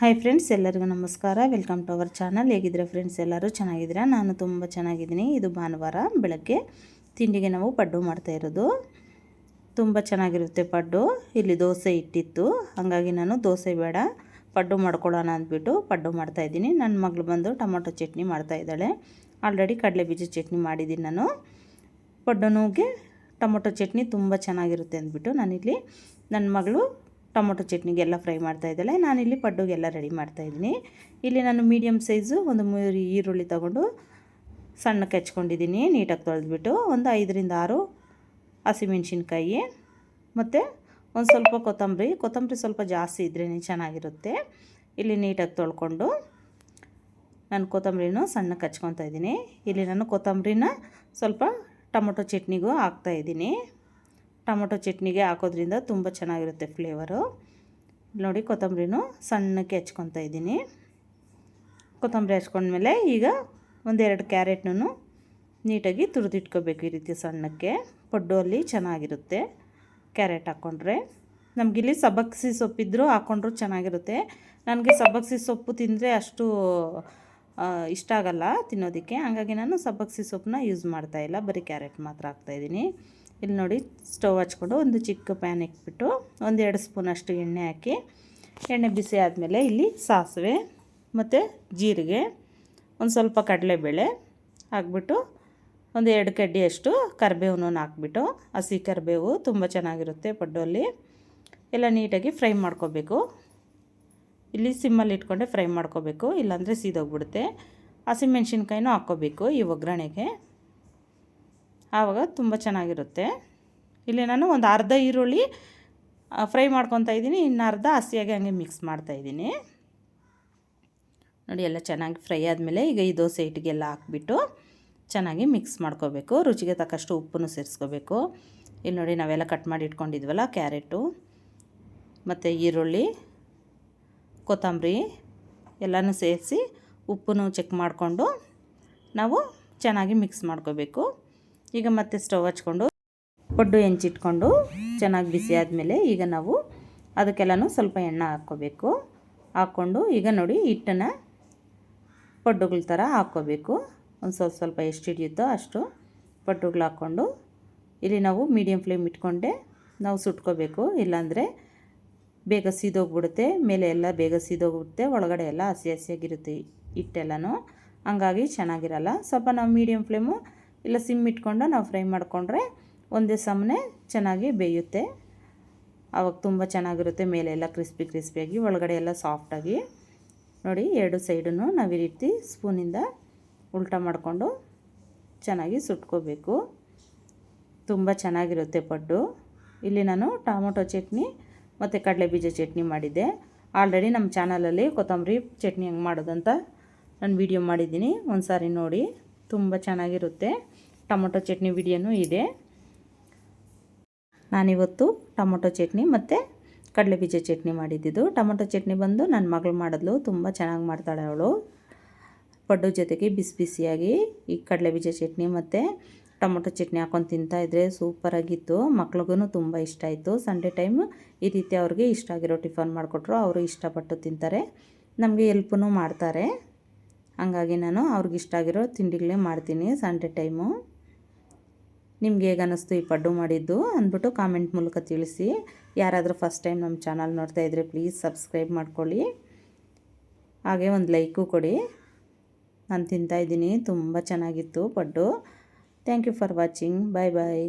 Hi friends ಎಲ್ಲರಿಗೂ ನಮಸ್ಕಾರ. Welcome to our channel ಹೇಗಿದ್ರೆ ಫ್ರೆಂಡ್ಸ್ ಎಲ್ಲರೂ ಚೆನ್ನಾಗಿದ್ದೀರಾ? ನಾನು ತುಂಬ ಚೆನ್ನಾಗಿದ್ದೀನಿ. ಇದು ಭಾನುವಾರ, ಬೆಳಗ್ಗೆ. ತಿಂಡಿಗೆ ನಾವು ಪಡ್ಡು ಮಾಡ್ತಾ ಇರೋದು. ತುಂಬ ಚೆನ್ನಾಗಿರುತ್ತೆ ಪಡ್ಡು. ಇಲ್ಲಿ ದೋಸೆ ಇಟ್ಟಿತ್ತು. ಹಾಗಾಗಿ ನಾನು ದೋಸೆ ಬೇಡ. ಪಡ್ಡು ಮಾಡ್ಕೊಳ್ಳೋಣ ಅಂದ್ಬಿಟ್ಟು ಪಡ್ಡು ಮಾಡ್ತಾಯಿದ್ದೀನಿ ನನ್ನ ಮಗಳು ಬಂದು ಟೊಮೊಟೊ ಚಟ್ನಿ ಮಾಡ್ತಾಯಿದ್ದಾಳೆ ಆಲ್ರೆಡಿ ಕಡಲೆ ಬೀಜ ಚಟ್ನಿ ಮಾಡಿದ್ದೀನಿ ನಾನು. ಪಡ್ಡುನೂಗೆ ಟೊಮೊಟೊ ಚಟ್ನಿ ತುಂಬ ಚೆನ್ನಾಗಿರುತ್ತೆ ಅಂದ್ಬಿಟ್ಟು ನಾನಿಲ್ಲಿ ನನ್ನ ಮಗಳು ಟೊಮೊಟೊ ಚಟ್ನಿಗೆಲ್ಲ ಫ್ರೈ ಮಾಡ್ತಾ ಇದ್ದಾಳೆ. ನಾನಿಲ್ಲಿ ಪಡ್ಡುಗೆಲ್ಲ ರೆಡಿ ಮಾಡ್ತಾ ಇದ್ದೀನಿ. ಇಲ್ಲಿ ನಾನು ಮೀಡಿಯಮ್ ಸೈಜು ಒಂದು ಮೂರು ಈರುಳ್ಳಿ ತಗೊಂಡು ಸಣ್ಣಕ್ಕೆ ಹಚ್ಕೊಂಡಿದ್ದೀನಿ, ನೀಟಾಗಿ ತೊಳೆದ್ಬಿಟ್ಟು. ಒಂದು ಐದರಿಂದ ಆರು ಹಸಿಮೆಣ್ಸಿನ್ಕಾಯಿ ಮತ್ತು ಒಂದು ಸ್ವಲ್ಪ ಕೊತ್ತಂಬರಿ. ಕೊತ್ತಂಬರಿ ಸ್ವಲ್ಪ ಜಾಸ್ತಿ ಇದ್ರೇ ಚೆನ್ನಾಗಿರುತ್ತೆ. ಇಲ್ಲಿ ನೀಟಾಗಿ ತೊಳ್ಕೊಂಡು ನಾನು ಕೊತ್ತಂಬರಿನೂ ಸಣ್ಣಕ್ಕೆ ಹಚ್ಕೊತಾ ಇದ್ದೀನಿ. ಇಲ್ಲಿ ನಾನು ಕೊತ್ತಂಬರಿನ ಸ್ವಲ್ಪ ಟೊಮೊಟೊ ಚಟ್ನಿಗೂ ಹಾಕ್ತಾಯಿದ್ದೀನಿ ಟೊಮೊಟೊ ಚಟ್ನಿಗೆ ಹಾಕೋದ್ರಿಂದ ತುಂಬ ಚೆನ್ನಾಗಿರುತ್ತೆ ಫ್ಲೇವರು. ನೋಡಿ ಕೊತ್ತಂಬರಿನೂ ಸಣ್ಣಕ್ಕೆ ಹೆಚ್ಕೊತಾ ಇದ್ದೀನಿ. ಕೊತ್ತಂಬರಿ ಹಚ್ಕೊಂಡ್ಮೇಲೆ ಈಗ ಒಂದೆರಡು ಕ್ಯಾರೆಟ್ನೂ ನೀಟಾಗಿ ತುರಿದಿಟ್ಕೋಬೇಕು ಈ ರೀತಿ ಸಣ್ಣಕ್ಕೆ. ಪಡ್ಡು ಅಲ್ಲಿ ಚೆನ್ನಾಗಿರುತ್ತೆ ಕ್ಯಾರೆಟ್ ಹಾಕ್ಕೊಂಡ್ರೆ ನಮಗಿಲ್ಲಿ ಸಬ್ಬಕ್ಸಿ ಸೊಪ್ಪಿದ್ರೂ ಹಾಕ್ಕೊಂಡ್ರೂ ಚೆನ್ನಾಗಿರುತ್ತೆ. ನನಗೆ ಸಬ್ಬಕ್ಸಿ ಸೊಪ್ಪು ತಿಂದರೆ ಅಷ್ಟು ಇಷ್ಟ ಆಗಲ್ಲ ತಿನ್ನೋದಕ್ಕೆ. ಹಾಗಾಗಿ ನಾನು ಸಬ್ಬಕ್ಸಿ ಸೊಪ್ಪನ್ನ ಯೂಸ್ ಮಾಡ್ತಾಯಿಲ್ಲ ಬರೀ ಕ್ಯಾರೆಟ್ ಮಾತ್ರ ಹಾಕ್ತಾಯಿದ್ದೀನಿ ಇಲ್ಲಿ ನೋಡಿ ಸ್ಟವ್ ಹಚ್ಕೊಂಡು ಒಂದು ಚಿಕ್ಕ ಪ್ಯಾನ್ ಇಟ್ಬಿಟ್ಟು ಒಂದೆರಡು ಸ್ಪೂನ್ ಅಷ್ಟು ಎಣ್ಣೆ ಹಾಕಿ ಎಣ್ಣೆ ಬಿಸಿ ಆದಮೇಲೆ ಇಲ್ಲಿ ಸಾಸಿವೆ ಮತ್ತು ಜೀರಿಗೆ, ಒಂದು ಸ್ವಲ್ಪ ಕಡಲೆಬೇಳೆ ಹಾಕ್ಬಿಟ್ಟು ಒಂದು ಎರಡು ಕಡ್ಡಿಯಷ್ಟು ಕರಿಬೇವನ್ನ ಹಾಕ್ಬಿಟ್ಟು ಹಸಿ ಕರಿಬೇವು ತುಂಬ ಚೆನ್ನಾಗಿರುತ್ತೆ ಪಡ್ಡಲ್ಲಿ ಎಲ್ಲ ನೀಟಾಗಿ ಫ್ರೈ ಮಾಡ್ಕೋಬೇಕು. ಇಲ್ಲಿ ಸಿಮ್ಮಲ್ಲಿ ಇಟ್ಕೊಂಡೆ ಫ್ರೈ ಮಾಡ್ಕೋಬೇಕು, ಇಲ್ಲಾಂದರೆ ಸೀದೋಗ್ಬಿಡುತ್ತೆ. ಹಸಿಮೆಣ್ಸಿನ್ಕಾಯಿನೂ ಹಾಕ್ಕೋಬೇಕು ಈ ಒಗ್ಗರಣೆಗೆ. ಆವಾಗ ತುಂಬ ಚೆನ್ನಾಗಿರುತ್ತೆ. ಇಲ್ಲಿ ನಾನು ಒಂದು ಅರ್ಧ ಈರುಳ್ಳಿ ಫ್ರೈ ಮಾಡ್ಕೊತಾ ಇದ್ದೀನಿ. ಇನ್ನು ಅರ್ಧ ಹಸಿಯಾಗಿ ಹಂಗೆ ಮಿಕ್ಸ್ ಮಾಡ್ತಾಯಿದ್ದೀನಿ ನೋಡಿ, ಎಲ್ಲ ಚೆನ್ನಾಗಿ ಫ್ರೈ ಆದಮೇಲೆ ಈಗ ಈ ದೋಸೆ ಹಿಟ್ಟಿಗೆಲ್ಲ ಹಾಕ್ಬಿಟ್ಟು ಚೆನ್ನಾಗಿ ಮಿಕ್ಸ್ ಮಾಡ್ಕೋಬೇಕು. ರುಚಿಗೆ ತಕ್ಕಷ್ಟು ಉಪ್ಪನ್ನು ಸೇರಿಸ್ಕೋಬೇಕು. ಇಲ್ಲಿ ನೋಡಿ, ನಾವೆಲ್ಲ ಕಟ್ ಮಾಡಿ ಇಟ್ಕೊಂಡಿದ್ವಲ್ಲ, ಕ್ಯಾರೆಟು, ಮತ್ತು ಈರುಳ್ಳಿ, ಕೊತ್ತಂಬರಿ ಎಲ್ಲನೂ ಸೇರಿಸಿ ಉಪ್ಪನ್ನು ಚೆಕ್ ಮಾಡಿಕೊಂಡು ನಾವು ಚೆನ್ನಾಗಿ ಮಿಕ್ಸ್ ಮಾಡ್ಕೋಬೇಕು. ಈಗ ಮತ್ತೆ ಸ್ಟವ್ ಹಚ್ಕೊಂಡು ಪಡ್ಡು ಹೆಂಚಿಟ್ಕೊಂಡು ಚೆನ್ನಾಗಿ ಬಿಸಿ ಆದಮೇಲೆ ಈಗ ನಾವು ಅದಕ್ಕೆಲ್ಲನೂ ಸ್ವಲ್ಪ ಎಣ್ಣೆ ಹಾಕ್ಕೋಬೇಕು. ಹಾಕ್ಕೊಂಡು ಈಗ ನೋಡಿ ಹಿಟ್ಟನ್ನು ಪಡ್ಡುಗಳ ಥರ ಹಾಕ್ಕೋಬೇಕು. ಒಂದು ಸ್ವಲ್ಪ ಸ್ವಲ್ಪ ಎಷ್ಟು ಹಿಡಿಯುತ್ತೋ ಅಷ್ಟು ಪಡ್ಡುಗಳು ಹಾಕ್ಕೊಂಡು ಇಲ್ಲಿ ನಾವು ಮೀಡಿಯಮ್ ಫ್ಲೇಮ್ ಇಟ್ಕೊಂಡೆ ನಾವು ಸುಟ್ಕೋಬೇಕು. ಇಲ್ಲಾಂದರೆ ಬೇಗ ಸೀದೋಗ್ಬಿಡುತ್ತೆ. ಮೇಲೆ ಎಲ್ಲ ಬೇಗ ಸೀದೋಗ್ಬಿಡುತ್ತೆ. ಒಳಗಡೆ ಎಲ್ಲ ಹಸಿ ಹಸಿಯಾಗಿರುತ್ತೆ ಹಿಟ್ಟೆಲ್ಲನೂ. ಹಂಗಾಗಿ ಚೆನ್ನಾಗಿರಲ್ಲ. ಸ್ವಲ್ಪ ನಾವು ಮೀಡಿಯಮ್ ಫ್ಲೇಮು ಇಲ್ಲ ಸಿಮ್ ಇಟ್ಕೊಂಡು ನಾವು ಫ್ರೈ ಮಾಡಿಕೊಂಡ್ರೆ ಒಂದೇ ಸಮನೆ ಚೆನ್ನಾಗಿ ಬೇಯುತ್ತೆ. ಆವಾಗ ತುಂಬ ಚೆನ್ನಾಗಿರುತ್ತೆ, ಮೇಲೆ ಎಲ್ಲ ಕ್ರಿಸ್ಪಿ ಕ್ರಿಸ್ಪಿಯಾಗಿ, ಒಳಗಡೆ ಎಲ್ಲ ಸಾಫ್ಟಾಗಿ ನೋಡಿ, ಎರಡು ಸೈಡನ್ನು ನಾವು ಈ ರೀತಿ ಸ್ಪೂನಿಂದ ಉಲ್ಟಾ ಮಾಡಿಕೊಂಡು ಚೆನ್ನಾಗಿ ಸುಟ್ಕೋಬೇಕು. ತುಂಬ ಚೆನ್ನಾಗಿರುತ್ತೆ ಪಡ್ಡು. ಇಲ್ಲಿ ನಾನು ಟೊಮೊಟೊ ಚಟ್ನಿ ಮತ್ತು ಕಡಲೆ ಬೀಜ ಚಟ್ನಿ ಮಾಡಿದ್ದೆ. ಆಲ್ರೆಡಿ ನಮ್ಮ ಚಾನಲಲ್ಲಿ ಕೊತ್ತಂಬರಿ ಚಟ್ನಿ ಹೆಂಗೆ ಮಾಡೋದಂತ ನಾನು ವೀಡಿಯೋ ಮಾಡಿದ್ದೀನಿ. ಒಂದು ಸಾರಿ ನೋಡಿ. ತುಂಬ ಚೆನ್ನಾಗಿರುತ್ತೆ. ಟೊಮೊಟೊ ಚಟ್ನಿ ವಿಡಿಯೋನೂ ಇದೆ. ನಾನಿವತ್ತು ಟೊಮೊಟೊ ಚಟ್ನಿ ಮತ್ತು ಕಡಲೆಬೀಜ ಚಟ್ನಿ ಮಾಡಿದ್ದಿದ್ದು. ಟೊಮೊಟೊ ಚಟ್ನಿ ಬಂದು ನನ್ನ ಮಗಳು ಮಾಡಿದ್ಲು. ತುಂಬ ಚೆನ್ನಾಗಿ ಮಾಡ್ತಾಳೆ ಅವಳು. ಪಡ್ಡು ಜೊತೆಗೆ ಬಿಸಿ ಬಿಸಿಯಾಗಿ ಈ ಕಡಲೆ ಬೀಜ ಚಟ್ನಿ ಮತ್ತು ಟೊಮೊಟೊ ಚಟ್ನಿ ಹಾಕೊಂಡು ತಿಂತಾಯಿದ್ರೆ ಸೂಪರಾಗಿತ್ತು ಮಕ್ಳಿಗೂ ತುಂಬ ಇಷ್ಟ ಆಯಿತು. ಸಂಡೇ ಟೈಮ್ ಈ ರೀತಿ ಅವ್ರಿಗೆ ಇಷ್ಟ ಆಗಿರೋ ಟಿಫನ್ ಮಾಡಿಕೊಟ್ರು. ಅವರು ಇಷ್ಟಪಟ್ಟು ತಿಂತಾರೆ. ನಮಗೆ ಎಲ್ಪೂ ಮಾಡ್ತಾರೆ. ಹಂಗಾಗಿ ನಾನು ಅವ್ರಿಗೆ ಇಷ್ಟ ಆಗಿರೋ ತಿಂಡಿಗಳೇ ಮಾಡ್ತೀನಿ ಸಂಡೆ ಟೈಮು. ನಿಮ್ಗೆ ಹೇಗೆ ಅನ್ನಿಸ್ತು ಈ ಪಡ್ಡು ಮಾಡಿದ್ದು ಅಂದ್ಬಿಟ್ಟು ಕಾಮೆಂಟ್ ಮೂಲಕ ತಿಳಿಸಿ. ಯಾರಾದರೂ ಫಸ್ಟ್ ಟೈಮ್ ನಮ್ಮ ಚಾನಲ್ ನೋಡ್ತಾ ಇದ್ದರೆ ಪ್ಲೀಸ್ ಸಬ್ಸ್ಕ್ರೈಬ್ ಮಾಡ್ಕೊಳ್ಳಿ. ಹಾಗೆ ಒಂದು ಲೈಕು ಕೊಡಿ. ನಾನು ತಿಂತಾಯಿದ್ದೀನಿ ತುಂಬ ಚೆನ್ನಾಗಿತ್ತು paddu. Thank you for watching. Bye bye.